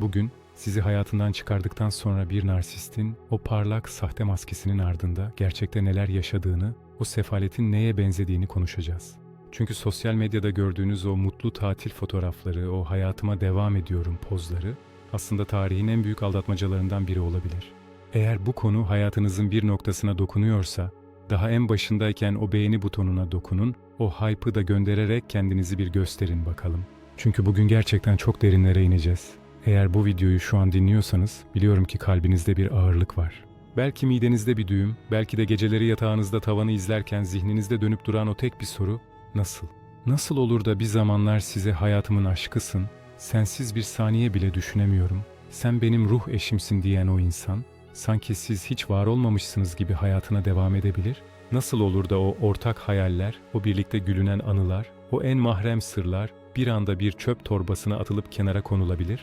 Bugün sizi hayatından çıkardıktan sonra bir narsistin o parlak sahte maskesinin ardında gerçekte neler yaşadığını, o sefaletin neye benzediğini konuşacağız. Çünkü sosyal medyada gördüğünüz o mutlu tatil fotoğrafları, o hayatıma devam ediyorum pozları aslında tarihin en büyük aldatmacalarından biri olabilir. Eğer bu konu hayatınızın bir noktasına dokunuyorsa, daha en başındayken o beğeni butonuna dokunun, o hype'ı da göndererek kendinizi bir gösterin bakalım. Çünkü bugün gerçekten çok derinlere ineceğiz. Eğer bu videoyu şu an dinliyorsanız biliyorum ki kalbinizde bir ağırlık var. Belki midenizde bir düğüm, belki de geceleri yatağınızda tavanı izlerken zihninizde dönüp duran o tek bir soru, nasıl? Nasıl olur da bir zamanlar size hayatımın aşkısın, sensiz bir saniye bile düşünemiyorum, sen benim ruh eşimsin diyen o insan, sanki siz hiç var olmamışsınız gibi hayatına devam edebilir? Nasıl olur da o ortak hayaller, o birlikte gülünen anılar, o en mahrem sırlar bir anda bir çöp torbasına atılıp kenara konulabilir?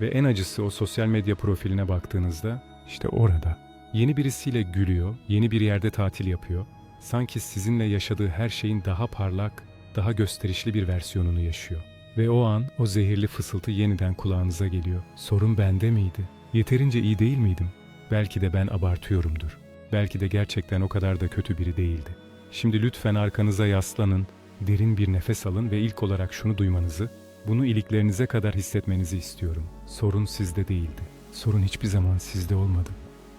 Ve en acısı o sosyal medya profiline baktığınızda işte orada. Yeni birisiyle gülüyor, yeni bir yerde tatil yapıyor. Sanki sizinle yaşadığı her şeyin daha parlak, daha gösterişli bir versiyonunu yaşıyor. Ve o an o zehirli fısıltı yeniden kulağınıza geliyor. Sorun bende miydi? Yeterince iyi değil miydim? Belki de ben abartıyorumdur. Belki de gerçekten o kadar da kötü biri değildi. Şimdi lütfen arkanıza yaslanın, derin bir nefes alın ve ilk olarak şunu duymanızı, bunu iliklerinize kadar hissetmenizi istiyorum. Sorun sizde değildi. Sorun hiçbir zaman sizde olmadı.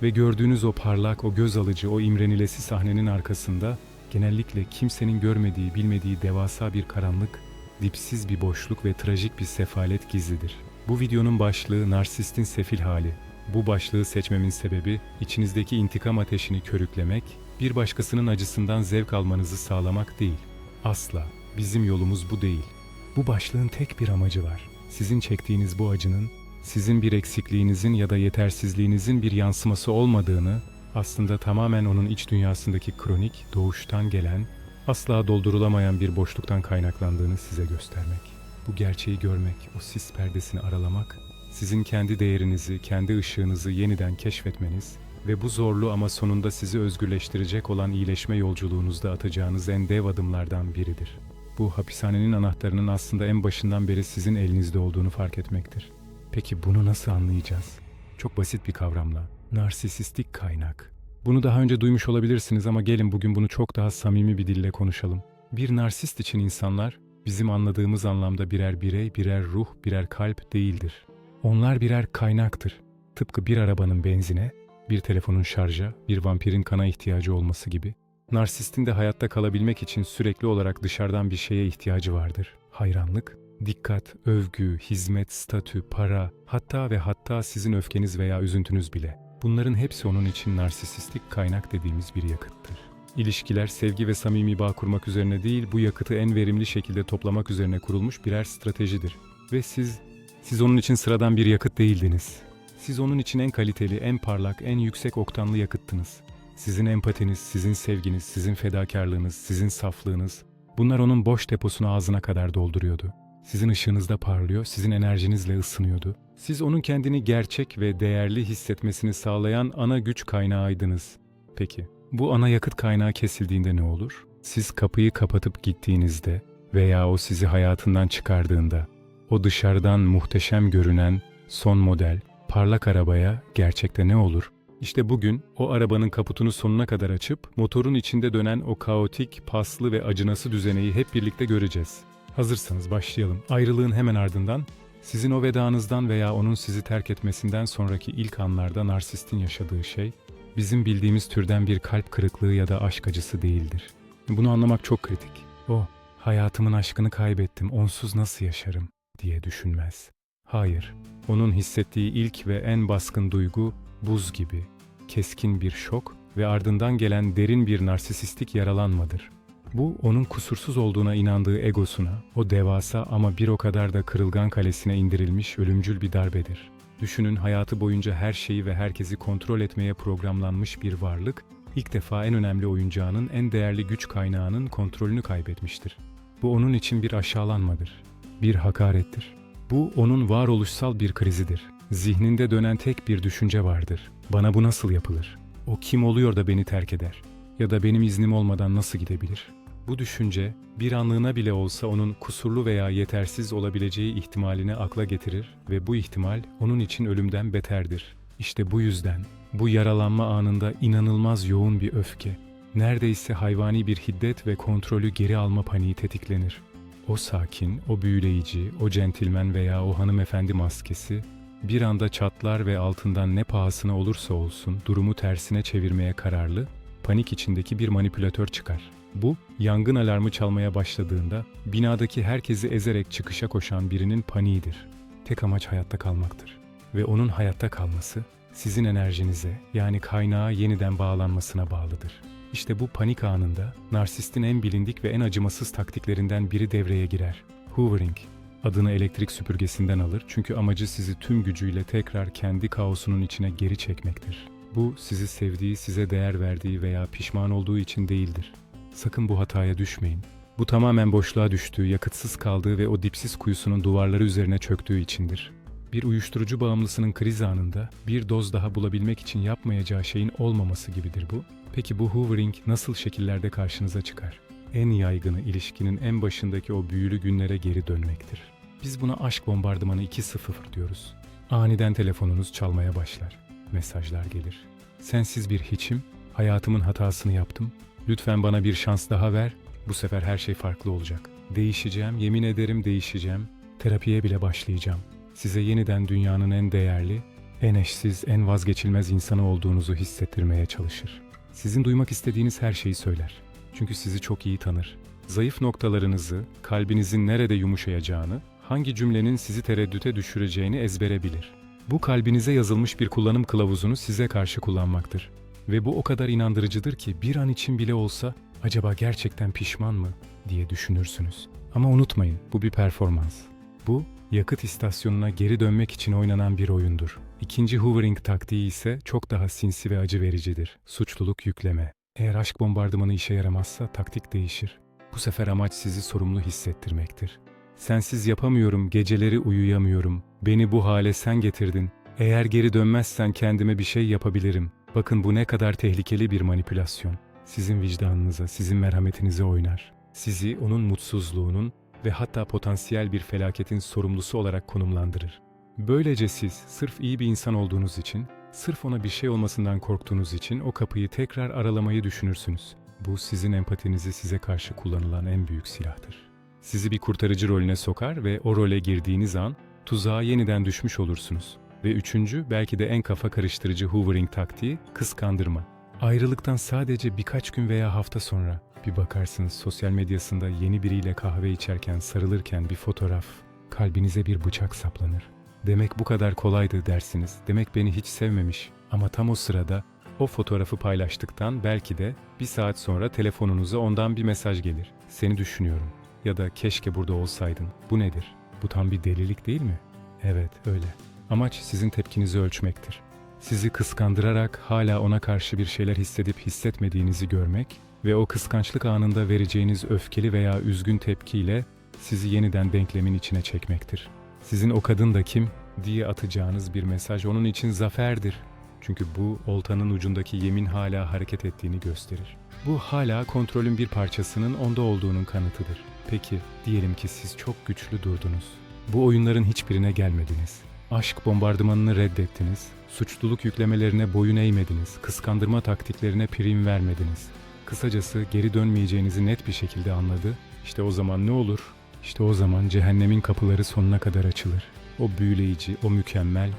Ve gördüğünüz o parlak, o göz alıcı, o imrenilesi sahnenin arkasında genellikle kimsenin görmediği, bilmediği devasa bir karanlık, dipsiz bir boşluk ve trajik bir sefalet gizlidir. Bu videonun başlığı narsistin sefil hali. Bu başlığı seçmemin sebebi içinizdeki intikam ateşini körüklemek, bir başkasının acısından zevk almanızı sağlamak değil. Asla. Bizim yolumuz bu değil. Bu başlığın tek bir amacı var. Sizin çektiğiniz bu acının sizin bir eksikliğinizin ya da yetersizliğinizin bir yansıması olmadığını, aslında tamamen onun iç dünyasındaki kronik, doğuştan gelen, asla doldurulamayan bir boşluktan kaynaklandığını size göstermek. Bu gerçeği görmek, o sis perdesini aralamak, sizin kendi değerinizi, kendi ışığınızı yeniden keşfetmeniz ve bu zorlu ama sonunda sizi özgürleştirecek olan iyileşme yolculuğunuzda atacağınız en dev adımlardan biridir. Bu hapishanenin anahtarının aslında en başından beri sizin elinizde olduğunu fark etmektir. Peki bunu nasıl anlayacağız? Çok basit bir kavramla. Narsisistik kaynak. Bunu daha önce duymuş olabilirsiniz ama gelin bugün bunu çok daha samimi bir dille konuşalım. Bir narsist için insanlar bizim anladığımız anlamda birer birey, birer ruh, birer kalp değildir. Onlar birer kaynaktır. Tıpkı bir arabanın benzine, bir telefonun şarja, bir vampirin kana ihtiyacı olması gibi. Narsistin de hayatta kalabilmek için sürekli olarak dışarıdan bir şeye ihtiyacı vardır. Hayranlık, dikkat, övgü, hizmet, statü, para, hatta ve hatta sizin öfkeniz veya üzüntünüz bile. Bunların hepsi onun için narsisistik kaynak dediğimiz bir yakıttır. İlişkiler sevgi ve samimi bağ kurmak üzerine değil, bu yakıtı en verimli şekilde toplamak üzerine kurulmuş birer stratejidir. Ve siz, siz onun için sıradan bir yakıt değildiniz. Siz onun için en kaliteli, en parlak, en yüksek oktanlı yakıttınız. Sizin empatiniz, sizin sevginiz, sizin fedakarlığınız, sizin saflığınız, bunlar onun boş deposunu ağzına kadar dolduruyordu. Sizin ışığınızda parlıyor, sizin enerjinizle ısınıyordu. Siz onun kendini gerçek ve değerli hissetmesini sağlayan ana güç kaynağıydınız. Peki, bu ana yakıt kaynağı kesildiğinde ne olur? Siz kapıyı kapatıp gittiğinizde veya o sizi hayatından çıkardığında, o dışarıdan muhteşem görünen son model, parlak arabaya gerçekte ne olur? İşte bugün o arabanın kaputunu sonuna kadar açıp motorun içinde dönen o kaotik, paslı ve acınası düzeneyi hep birlikte göreceğiz. Hazırsanız başlayalım. Ayrılığın hemen ardından sizin o vedanızdan veya onun sizi terk etmesinden sonraki ilk anlarda narsistin yaşadığı şey bizim bildiğimiz türden bir kalp kırıklığı ya da aşk acısı değildir. Bunu anlamak çok kritik. O, hayatımın aşkını kaybettim, onsuz nasıl yaşarım diye düşünmez. Hayır, onun hissettiği ilk ve en baskın duygu buz gibi, keskin bir şok ve ardından gelen derin bir narsisistik yaralanmadır. Bu onun kusursuz olduğuna inandığı egosuna, o devasa ama bir o kadar da kırılgan kalesine indirilmiş ölümcül bir darbedir. Düşünün hayatı boyunca her şeyi ve herkesi kontrol etmeye programlanmış bir varlık, ilk defa en önemli oyuncağının en değerli güç kaynağının kontrolünü kaybetmiştir. Bu onun için bir aşağılanmadır, bir hakarettir. Bu onun varoluşsal bir krizidir. Zihninde dönen tek bir düşünce vardır. Bana bu nasıl yapılır? O kim oluyor da beni terk eder? Ya da benim iznim olmadan nasıl gidebilir? Bu düşünce bir anlığına bile olsa onun kusurlu veya yetersiz olabileceği ihtimalini akla getirir ve bu ihtimal onun için ölümden beterdir. İşte bu yüzden bu yaralanma anında inanılmaz yoğun bir öfke, neredeyse hayvani bir hiddet ve kontrolü geri alma paniği tetiklenir. O sakin, o büyüleyici, o centilmen veya o hanımefendi maskesi bir anda çatlar ve altından ne pahasına olursa olsun durumu tersine çevirmeye kararlı, panik içindeki bir manipülatör çıkar. Bu, yangın alarmı çalmaya başladığında binadaki herkesi ezerek çıkışa koşan birinin paniğidir. Tek amaç hayatta kalmaktır. Ve onun hayatta kalması sizin enerjinize yani kaynağa yeniden bağlanmasına bağlıdır. İşte bu panik anında narsistin en bilindik ve en acımasız taktiklerinden biri devreye girer. Hoovering. Adını elektrik süpürgesinden alır çünkü amacı sizi tüm gücüyle tekrar kendi kaosunun içine geri çekmektir. Bu sizi sevdiği, size değer verdiği veya pişman olduğu için değildir. Sakın bu hataya düşmeyin. Bu tamamen boşluğa düştüğü, yakıtsız kaldığı ve o dipsiz kuyusunun duvarları üzerine çöktüğü içindir. Bir uyuşturucu bağımlısının kriz anında bir doz daha bulabilmek için yapmayacağı şeyin olmaması gibidir bu. Peki bu hoovering nasıl şekillerde karşınıza çıkar? En yaygını ilişkinin en başındaki o büyülü günlere geri dönmektir. Biz buna aşk bombardımanı 2.0 diyoruz. Aniden telefonunuz çalmaya başlar. Mesajlar gelir. Sensiz bir hiçim, hayatımın hatasını yaptım. Lütfen bana bir şans daha ver. Bu sefer her şey farklı olacak. Değişeceğim, yemin ederim değişeceğim. Terapiye bile başlayacağım. Size yeniden dünyanın en değerli, en eşsiz, en vazgeçilmez insanı olduğunuzu hissettirmeye çalışır. Sizin duymak istediğiniz her şeyi söyler. Çünkü sizi çok iyi tanır. Zayıf noktalarınızı, kalbinizin nerede yumuşayacağını, hangi cümlenin sizi tereddüte düşüreceğini ezbere bilir. Bu kalbinize yazılmış bir kullanım kılavuzunu size karşı kullanmaktır. Ve bu o kadar inandırıcıdır ki bir an için bile olsa acaba gerçekten pişman mı diye düşünürsünüz. Ama unutmayın bu bir performans. Bu yakıt istasyonuna geri dönmek için oynanan bir oyundur. İkinci hoovering taktiği ise çok daha sinsi ve acı vericidir. Suçluluk yükleme. Eğer aşk bombardımanı işe yaramazsa taktik değişir. Bu sefer amaç sizi sorumlu hissettirmektir. Sensiz yapamıyorum, geceleri uyuyamıyorum. Beni bu hale sen getirdin. Eğer geri dönmezsen kendime bir şey yapabilirim. Bakın bu ne kadar tehlikeli bir manipülasyon. Sizin vicdanınıza, sizin merhametinize oynar. Sizi onun mutsuzluğunun ve hatta potansiyel bir felaketin sorumlusu olarak konumlandırır. Böylece siz sırf iyi bir insan olduğunuz için, sırf ona bir şey olmasından korktuğunuz için o kapıyı tekrar aralamayı düşünürsünüz. Bu sizin empatinizi size karşı kullanılan en büyük silahtır. Sizi bir kurtarıcı rolüne sokar ve o role girdiğiniz an tuzağa yeniden düşmüş olursunuz. Ve üçüncü, belki de en kafa karıştırıcı hoovering taktiği, kıskandırma. Ayrılıktan sadece birkaç gün veya hafta sonra bir bakarsınız sosyal medyasında yeni biriyle kahve içerken sarılırken bir fotoğraf, kalbinize bir bıçak saplanır. Demek bu kadar kolaydı dersiniz. Demek beni hiç sevmemiş. Ama tam o sırada o fotoğrafı paylaştıktan belki de bir saat sonra telefonunuza ondan bir mesaj gelir. Seni düşünüyorum. Ya da keşke burada olsaydın. Bu nedir? Bu tam bir delilik değil mi? Evet, öyle. Amaç sizin tepkinizi ölçmektir. Sizi kıskandırarak hala ona karşı bir şeyler hissedip hissetmediğinizi görmek ve o kıskançlık anında vereceğiniz öfkeli veya üzgün tepkiyle sizi yeniden denklemin içine çekmektir. Sizin o kadın da kim diye atacağınız bir mesaj onun için zaferdir. Çünkü bu oltanın ucundaki yemin hala hareket ettiğini gösterir. Bu hala kontrolün bir parçasının onda olduğunun kanıtıdır. Peki diyelim ki siz çok güçlü durdunuz. Bu oyunların hiçbirine gelmediniz. Aşk bombardımanını reddettiniz. Suçluluk yüklemelerine boyun eğmediniz. Kıskandırma taktiklerine prim vermediniz. Kısacası geri dönmeyeceğinizi net bir şekilde anladı. İşte o zaman ne olur? İşte o zaman cehennemin kapıları sonuna kadar açılır. O büyüleyici, o mükemmel,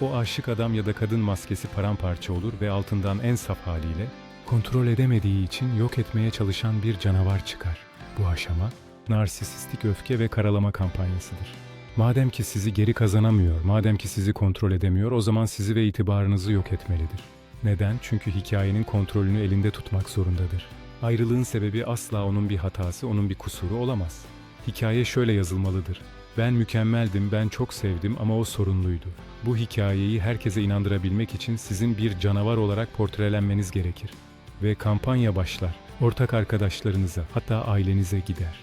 o aşık adam ya da kadın maskesi paramparça olur ve altından en saf haliyle kontrol edemediği için yok etmeye çalışan bir canavar çıkar. Bu aşama narsisistik öfke ve karalama kampanyasıdır. Madem ki sizi geri kazanamıyor, madem ki sizi kontrol edemiyor, o zaman sizi ve itibarınızı yok etmelidir. Neden? Çünkü hikayenin kontrolünü elinde tutmak zorundadır. Ayrılığın sebebi asla onun bir hatası, onun bir kusuru olamaz. Hikaye şöyle yazılmalıdır. Ben mükemmeldim, ben çok sevdim ama o sorunluydu. Bu hikayeyi herkese inandırabilmek için sizin bir canavar olarak portrelenmeniz gerekir. Ve kampanya başlar. Ortak arkadaşlarınıza, hatta ailenize gider.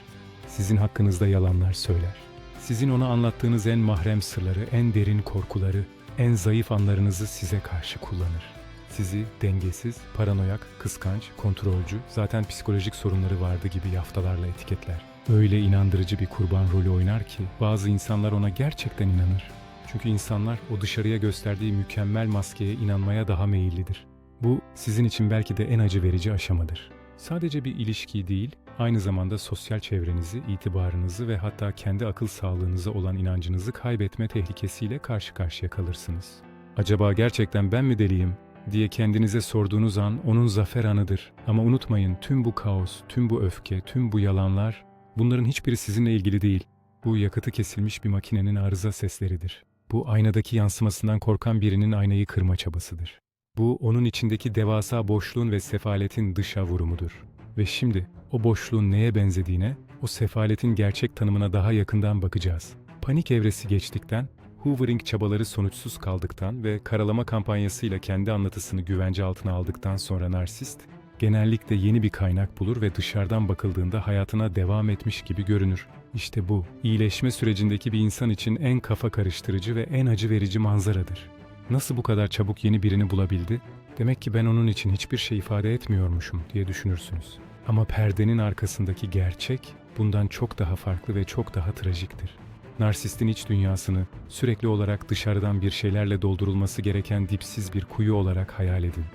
Sizin hakkınızda yalanlar söyler. Sizin ona anlattığınız en mahrem sırları, en derin korkuları, en zayıf anlarınızı size karşı kullanır. Sizi dengesiz, paranoyak, kıskanç, kontrolcü, zaten psikolojik sorunları vardı gibi yaftalarla etiketler. Öyle inandırıcı bir kurban rolü oynar ki bazı insanlar ona gerçekten inanır. Çünkü insanlar o dışarıya gösterdiği mükemmel maskeye inanmaya daha meyillidir. Bu sizin için belki de en acı verici aşamadır. Sadece bir ilişki değil, aynı zamanda sosyal çevrenizi, itibarınızı ve hatta kendi akıl sağlığınıza olan inancınızı kaybetme tehlikesiyle karşı karşıya kalırsınız. Acaba gerçekten ben mi deliyim diye kendinize sorduğunuz an onun zafer anıdır. Ama unutmayın tüm bu kaos, tüm bu öfke, tüm bu yalanlar bunların hiçbiri sizinle ilgili değil. Bu yakıtı kesilmiş bir makinenin arıza sesleridir. Bu aynadaki yansımasından korkan birinin aynayı kırma çabasıdır. Bu onun içindeki devasa boşluğun ve sefaletin dışa vurumudur. Ve şimdi o boşluğun neye benzediğine, o sefaletin gerçek tanımına daha yakından bakacağız. Panik evresi geçtikten, hoovering çabaları sonuçsuz kaldıktan ve karalama kampanyasıyla kendi anlatısını güvence altına aldıktan sonra narsist, genellikle yeni bir kaynak bulur ve dışarıdan bakıldığında hayatına devam etmiş gibi görünür. İşte bu, iyileşme sürecindeki bir insan için en kafa karıştırıcı ve en acı verici manzaradır. Nasıl bu kadar çabuk yeni birini bulabildi? Demek ki ben onun için hiçbir şey ifade etmiyormuşum diye düşünürsünüz. Ama perdenin arkasındaki gerçek bundan çok daha farklı ve çok daha trajiktir. Narsistin iç dünyasını sürekli olarak dışarıdan bir şeylerle doldurulması gereken dipsiz bir kuyu olarak hayal edin.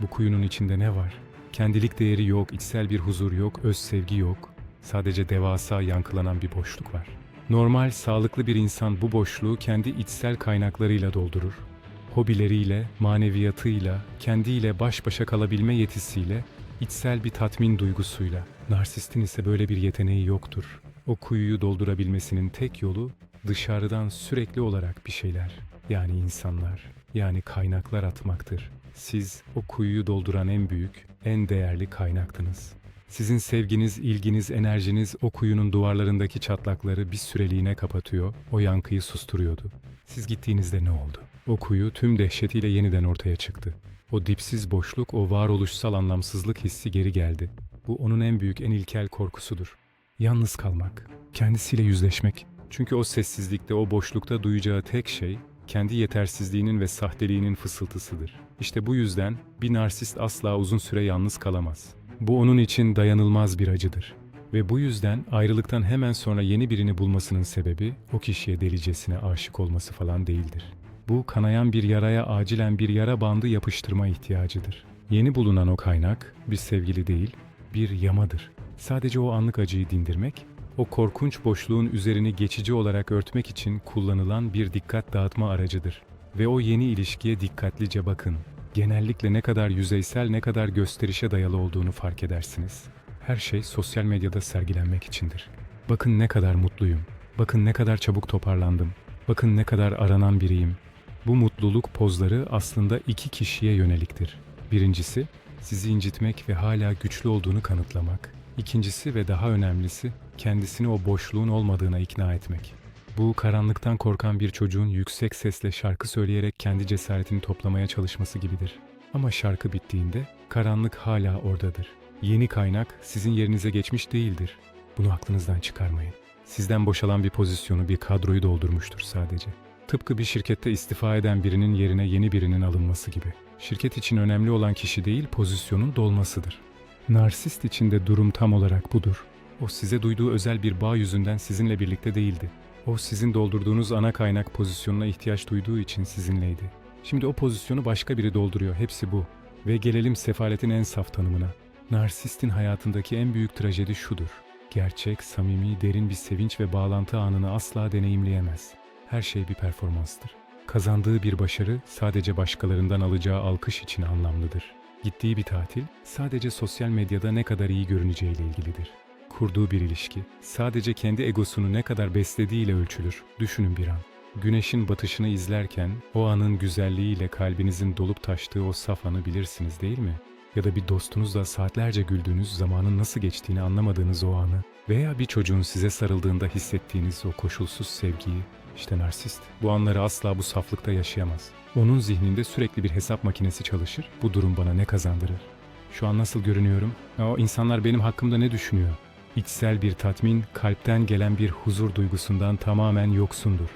Bu kuyunun içinde ne var? Kendilik değeri yok, içsel bir huzur yok, öz sevgi yok. Sadece devasa yankılanan bir boşluk var. Normal, sağlıklı bir insan bu boşluğu kendi içsel kaynaklarıyla doldurur. Hobileriyle, maneviyatıyla, kendiyle baş başa kalabilme yetisiyle, içsel bir tatmin duygusuyla. Narsistin ise böyle bir yeteneği yoktur. O kuyuyu doldurabilmesinin tek yolu dışarıdan sürekli olarak bir şeyler, yani insanlar, yani kaynaklar atmaktır. Siz o kuyuyu dolduran en büyük, en değerli kaynaktınız. Sizin sevginiz, ilginiz, enerjiniz o kuyunun duvarlarındaki çatlakları bir süreliğine kapatıyor, o yankıyı susturuyordu. Siz gittiğinizde ne oldu? O kuyu tüm dehşetiyle yeniden ortaya çıktı. O dipsiz boşluk, o varoluşsal anlamsızlık hissi geri geldi. Bu onun en büyük, en ilkel korkusudur. Yalnız kalmak, kendisiyle yüzleşmek. Çünkü o sessizlikte, o boşlukta duyacağı tek şey kendi yetersizliğinin ve sahteliğinin fısıltısıdır. İşte bu yüzden bir narsist asla uzun süre yalnız kalamaz. Bu onun için dayanılmaz bir acıdır. Ve bu yüzden ayrılıktan hemen sonra yeni birini bulmasının sebebi o kişiye delicesine aşık olması falan değildir. Bu kanayan bir yaraya acilen bir yara bandı yapıştırma ihtiyacıdır. Yeni bulunan o kaynak bir sevgili değil, bir yamadır. Sadece o anlık acıyı dindirmek, o korkunç boşluğun üzerini geçici olarak örtmek için kullanılan bir dikkat dağıtma aracıdır. Ve o yeni ilişkiye dikkatlice bakın. Genellikle ne kadar yüzeysel ne kadar gösterişe dayalı olduğunu fark edersiniz. Her şey sosyal medyada sergilenmek içindir. Bakın ne kadar mutluyum. Bakın ne kadar çabuk toparlandım. Bakın ne kadar aranan biriyim. Bu mutluluk pozları aslında iki kişiye yöneliktir. Birincisi, sizi incitmek ve hala güçlü olduğunu kanıtlamak. İkincisi ve daha önemlisi, kendisini o boşluğun olmadığına ikna etmek. Bu karanlıktan korkan bir çocuğun yüksek sesle şarkı söyleyerek kendi cesaretini toplamaya çalışması gibidir. Ama şarkı bittiğinde karanlık hala oradadır. Yeni kaynak sizin yerinize geçmiş değildir. Bunu aklınızdan çıkarmayın. Sizden boşalan bir pozisyonu, bir kadroyu doldurmuştur sadece. Tıpkı bir şirkette istifa eden birinin yerine yeni birinin alınması gibi. Şirket için önemli olan kişi değil, pozisyonun dolmasıdır. Narsist için de durum tam olarak budur. O size duyduğu özel bir bağ yüzünden sizinle birlikte değildi. O sizin doldurduğunuz ana kaynak pozisyonuna ihtiyaç duyduğu için sizinleydi. Şimdi o pozisyonu başka biri dolduruyor. Hepsi bu. Ve gelelim sefaletin en saf tanımına. Narsistin hayatındaki en büyük trajedi şudur. Gerçek, samimi, derin bir sevinç ve bağlantı anını asla deneyimleyemez. Her şey bir performanstır. Kazandığı bir başarı sadece başkalarından alacağı alkış için anlamlıdır. Gittiği bir tatil sadece sosyal medyada ne kadar iyi görüneceğiyle ilgilidir. Kurduğu bir ilişki sadece kendi egosunu ne kadar beslediğiyle ölçülür. Düşünün bir an. Güneşin batışını izlerken o anın güzelliğiyle kalbinizin dolup taştığı o saf anı bilirsiniz değil mi? Ya da bir dostunuzla saatlerce güldüğünüz zamanın nasıl geçtiğini anlamadığınız o anı veya bir çocuğun size sarıldığında hissettiğiniz o koşulsuz sevgiyi işte narsist. Bu anları asla bu saflıkta yaşayamaz. Onun zihninde sürekli bir hesap makinesi çalışır. Bu durum bana ne kazandırır? Şu an nasıl görünüyorum? O insanlar benim hakkımda ne düşünüyor? İçsel bir tatmin, kalpten gelen bir huzur duygusundan tamamen yoksundur.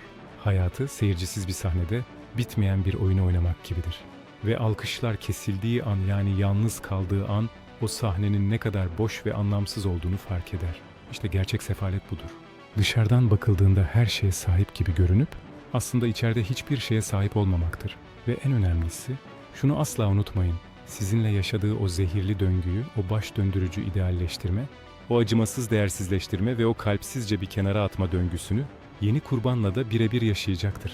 Hayatı seyircisiz bir sahnede bitmeyen bir oyunu oynamak gibidir. ve alkışlar kesildiği an yani yalnız kaldığı an o sahnenin ne kadar boş ve anlamsız olduğunu fark eder. İşte gerçek sefalet budur. Dışarıdan bakıldığında her şeye sahip gibi görünüp aslında içeride hiçbir şeye sahip olmamaktır. Ve en önemlisi şunu asla unutmayın. Sizinle yaşadığı o zehirli döngüyü, o baş döndürücü idealleştirme, o acımasız değersizleştirme ve o kalpsizce bir kenara atma döngüsünü yeni kurbanla da birebir yaşayacaktır.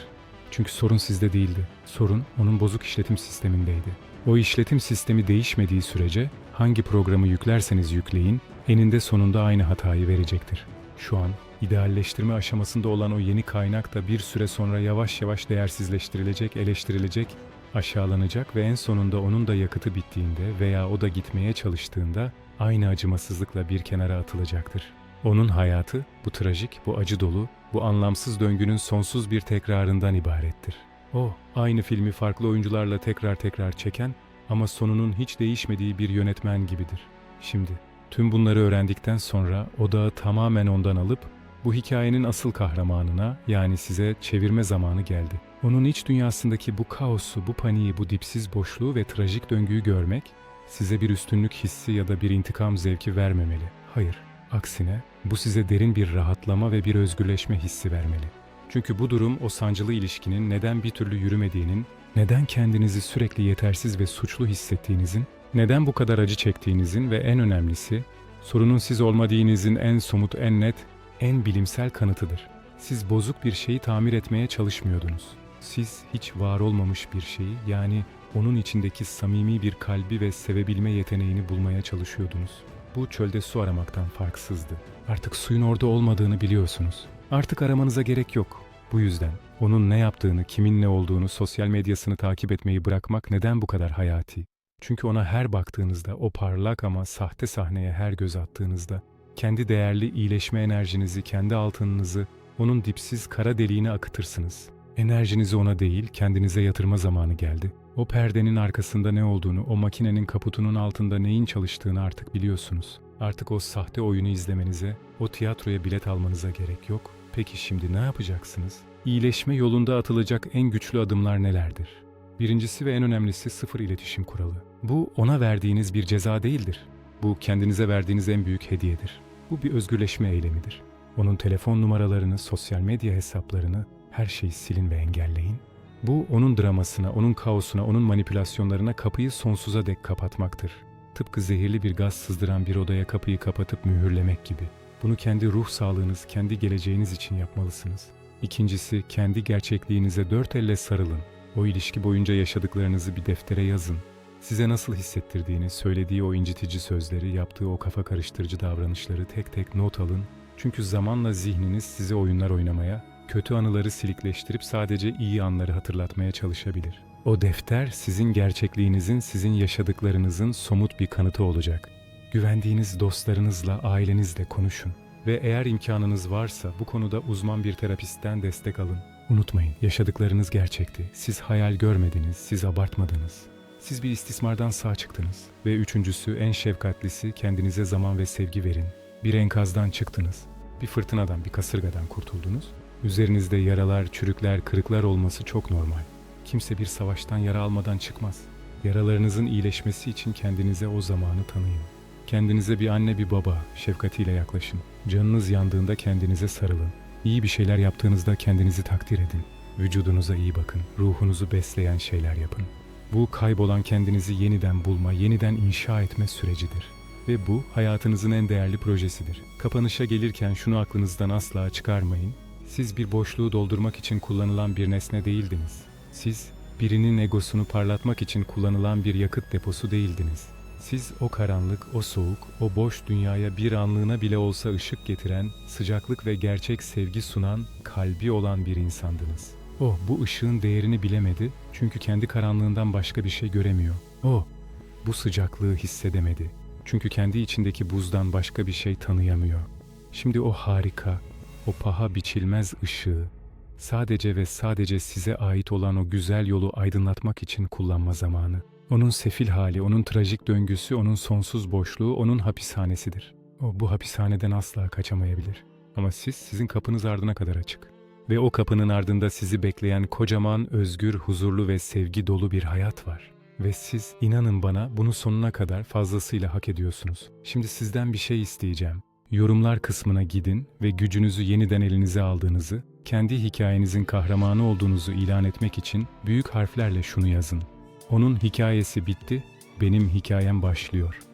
Çünkü sorun sizde değildi. Sorun onun bozuk işletim sistemindeydi. O işletim sistemi değişmediği sürece hangi programı yüklerseniz yükleyin, eninde sonunda aynı hatayı verecektir. Şu an idealleştirme aşamasında olan o yeni kaynak da bir süre sonra yavaş yavaş değersizleştirilecek, eleştirilecek, aşağılanacak ve en sonunda onun da yakıtı bittiğinde veya o da gitmeye çalıştığında aynı acımasızlıkla bir kenara atılacaktır. Onun hayatı bu trajik, bu acı dolu, bu anlamsız döngünün sonsuz bir tekrarından ibarettir. O, aynı filmi farklı oyuncularla tekrar tekrar çeken ama sonunun hiç değişmediği bir yönetmen gibidir. Şimdi, tüm bunları öğrendikten sonra odağı tamamen ondan alıp bu hikayenin asıl kahramanına yani size çevirme zamanı geldi. Onun iç dünyasındaki bu kaosu, bu paniği, bu dipsiz boşluğu ve trajik döngüyü görmek size bir üstünlük hissi ya da bir intikam zevki vermemeli. Hayır, aksine bu size derin bir rahatlama ve bir özgürleşme hissi vermeli. Çünkü bu durum o sancılı ilişkinin neden bir türlü yürümediğinin, neden kendinizi sürekli yetersiz ve suçlu hissettiğinizin, neden bu kadar acı çektiğinizin ve en önemlisi, sorunun siz olmadığınızın en somut, en net, en bilimsel kanıtıdır. Siz bozuk bir şeyi tamir etmeye çalışmıyordunuz. Siz hiç var olmamış bir şeyi yani onun içindeki samimi bir kalbi ve sevebilme yeteneğini bulmaya çalışıyordunuz. Bu çölde su aramaktan farksızdı. Artık suyun orada olmadığını biliyorsunuz. Artık aramanıza gerek yok. Bu yüzden onun ne yaptığını, kimin ne olduğunu, sosyal medyasını takip etmeyi bırakmak neden bu kadar hayati? Çünkü ona her baktığınızda, o parlak ama sahte sahneye her göz attığınızda, kendi değerli iyileşme enerjinizi, kendi altınınızı onun dipsiz kara deliğine akıtırsınız. Enerjinizi ona değil, kendinize yatırma zamanı geldi. O perdenin arkasında ne olduğunu, o makinenin kaputunun altında neyin çalıştığını artık biliyorsunuz. Artık o sahte oyunu izlemenize, o tiyatroya bilet almanıza gerek yok. Peki şimdi ne yapacaksınız? İyileşme yolunda atılacak en güçlü adımlar nelerdir? Birincisi ve en önemlisi sıfır iletişim kuralı. Bu ona verdiğiniz bir ceza değildir. Bu kendinize verdiğiniz en büyük hediyedir. Bu bir özgürleşme eylemidir. Onun telefon numaralarını, sosyal medya hesaplarını, her şeyi silin ve engelleyin. Bu onun dramasına, onun kaosuna, onun manipülasyonlarına kapıyı sonsuza dek kapatmaktır. Tıpkı zehirli bir gaz sızdıran bir odaya kapıyı kapatıp mühürlemek gibi. Bunu kendi ruh sağlığınız, kendi geleceğiniz için yapmalısınız. İkincisi, kendi gerçekliğinize dört elle sarılın. O ilişki boyunca yaşadıklarınızı bir deftere yazın. Size nasıl hissettirdiğini, söylediği o incitici sözleri, yaptığı o kafa karıştırıcı davranışları tek tek not alın. Çünkü zamanla zihniniz size oyunlar oynamaya, kötü anıları silikleştirip sadece iyi anları hatırlatmaya çalışabilir. O defter sizin gerçekliğinizin, sizin yaşadıklarınızın somut bir kanıtı olacak. Güvendiğiniz dostlarınızla, ailenizle konuşun ve eğer imkanınız varsa bu konuda uzman bir terapistten destek alın. Unutmayın, yaşadıklarınız gerçekti. Siz hayal görmediniz, siz abartmadınız. Siz bir istismardan sağ çıktınız. Ve üçüncüsü, en şefkatlisi kendinize zaman ve sevgi verin. Bir enkazdan çıktınız. Bir fırtınadan, bir kasırgadan kurtuldunuz. Üzerinizde yaralar, çürükler, kırıklar olması çok normal. Kimse bir savaştan yara almadan çıkmaz. Yaralarınızın iyileşmesi için kendinize o zamanı tanıyın. Kendinize bir anne bir baba şefkatiyle yaklaşın. Canınız yandığında kendinize sarılın. İyi bir şeyler yaptığınızda kendinizi takdir edin. Vücudunuza iyi bakın. Ruhunuzu besleyen şeyler yapın. Bu kaybolan kendinizi yeniden bulma, yeniden inşa etme sürecidir. Ve bu hayatınızın en değerli projesidir. Kapanışa gelirken şunu aklınızdan asla çıkarmayın. Siz bir boşluğu doldurmak için kullanılan bir nesne değildiniz. Siz birinin egosunu parlatmak için kullanılan bir yakıt deposu değildiniz. Siz o karanlık, o soğuk, o boş dünyaya bir anlığına bile olsa ışık getiren, sıcaklık ve gerçek sevgi sunan, kalbi olan bir insandınız. O bu ışığın değerini bilemedi çünkü kendi karanlığından başka bir şey göremiyor. O bu sıcaklığı hissedemedi çünkü kendi içindeki buzdan başka bir şey tanıyamıyor. Şimdi o harika, o paha biçilmez ışığı sadece ve sadece size ait olan o güzel yolu aydınlatmak için kullanma zamanı. Onun sefil hali, onun trajik döngüsü, onun sonsuz boşluğu onun hapishanesidir. O bu hapishaneden asla kaçamayabilir. Ama siz sizin kapınız ardına kadar açık. Ve o kapının ardında sizi bekleyen kocaman, özgür, huzurlu ve sevgi dolu bir hayat var. Ve siz inanın bana bunu sonuna kadar fazlasıyla hak ediyorsunuz. Şimdi sizden bir şey isteyeceğim. Yorumlar kısmına gidin ve gücünüzü yeniden elinize aldığınızı, kendi hikayenizin kahramanı olduğunuzu ilan etmek için büyük harflerle şunu yazın. Onun hikayesi bitti, benim hikayem başlıyor.